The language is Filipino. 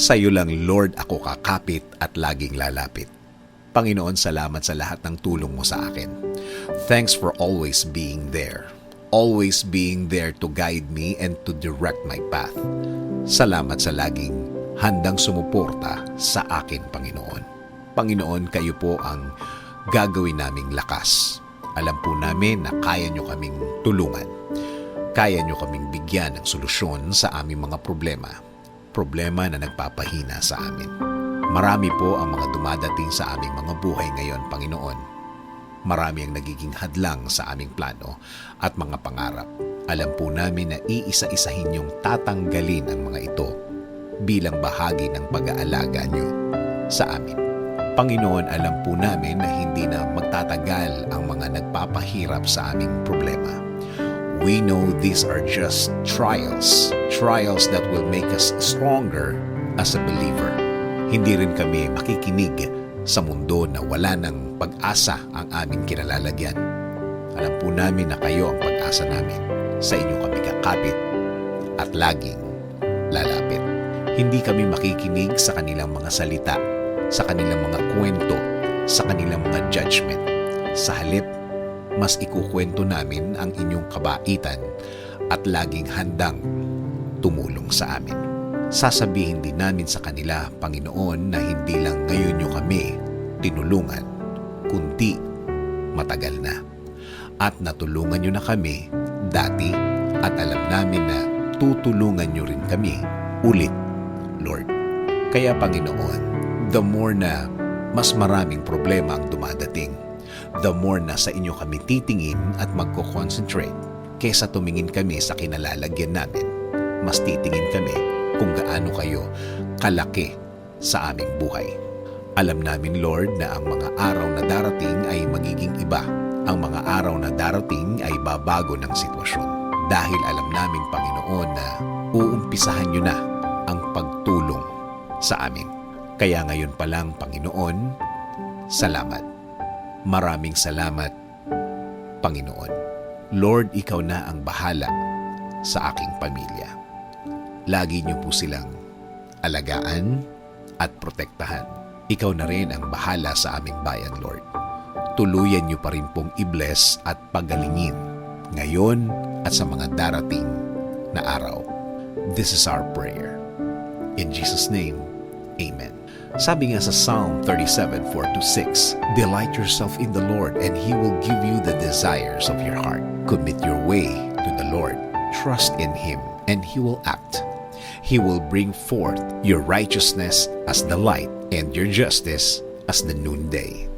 Sa iyo lang, Lord, ako kakapit at laging lalapit. Panginoon, salamat sa lahat ng tulong mo sa akin. Thanks for always being there. Always being there to guide me and to direct my path. Salamat sa laging handang sumuporta sa akin, Panginoon. Panginoon, kayo po ang gagawin naming lakas. Alam po namin na kaya nyo kaming tulungan. Kaya nyo kaming bigyan ng solusyon sa aming mga problema. Problema na nagpapahina sa amin. Marami po ang mga dumadating sa aming mga buhay ngayon, Panginoon. Marami ang nagiging hadlang sa aming plano at mga pangarap. Alam po namin na iisa-isahin yung tatanggalin ang mga ito bilang bahagi ng pag-aalaga nyo sa amin. Panginoon, alam po namin na hindi na magtatagal ang mga nagpapahirap sa aming problema. We know these are just trials, trials that will make us stronger as a believer. Hindi rin kami makikinig sa mundo na wala ng pag-asa ang aming kinalalagyan. Alam po namin na kayo ang pag-asa namin. Sa inyo kami kakapit at laging lalapit. Hindi kami makikinig sa kanilang mga salita, sa kanilang mga kwento, sa kanilang mga judgment. Sa halip, mas ikukwento namin ang inyong kabaitan at laging handang tumulong sa amin. Sasabihin din namin sa kanila, Panginoon, na hindi lang ngayon nyo kami tinulungan, kundi matagal na. At natulungan nyo na kami dati at alam namin na tutulungan nyo rin kami ulit, Lord. Kaya Panginoon, the more na mas maraming problema ang dumadating, the more na sa inyo kami titingin at magko-concentrate kesa tumingin kami sa kinalalagyan namin. Mas titingin kami kung gaano kayo kalaki sa aming buhay. Alam namin, Lord, na ang mga araw na darating ay magiging iba. Ang mga araw na darating ay babago ng sitwasyon. Dahil alam namin, Panginoon, na uumpisahan nyo na ang pagtulong sa amin. Kaya ngayon pa lang, Panginoon, salamat. Maraming salamat, Panginoon. Lord, ikaw na ang bahala sa aking pamilya. Lagi niyo po silang alagaan at protektahan. Ikaw na rin ang bahala sa aming bayan, Lord. Tuluyan niyo pa rin pong i-bless at pagalingin ngayon at sa mga darating na araw. This is our prayer. In Jesus' name, Amen. Sabi nga sa Psalm 37, 4-6, Delight yourself in the Lord and He will give you the desires of your heart. Commit your way to the Lord. Trust in Him and He will act. He will bring forth your righteousness as the light and your justice as the noonday.